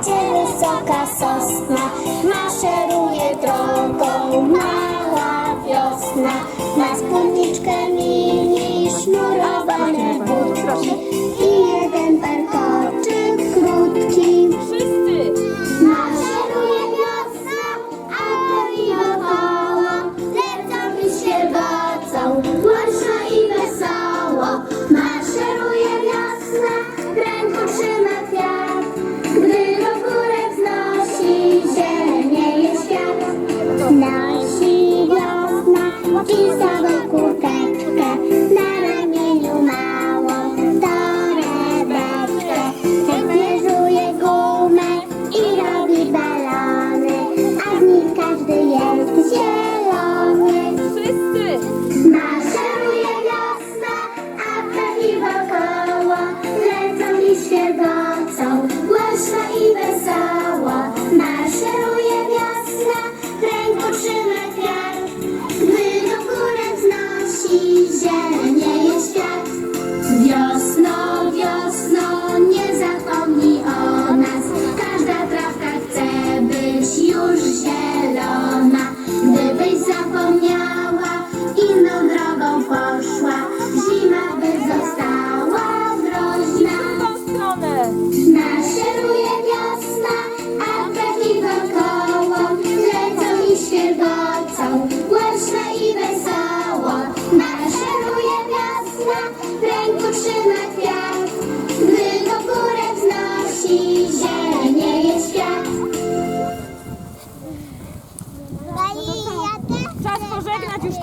gdzie wysoka sosna maszeruje drogą mała wiosna. Ma spódniczkę mini, sznurowane budki. Ти за Vợ.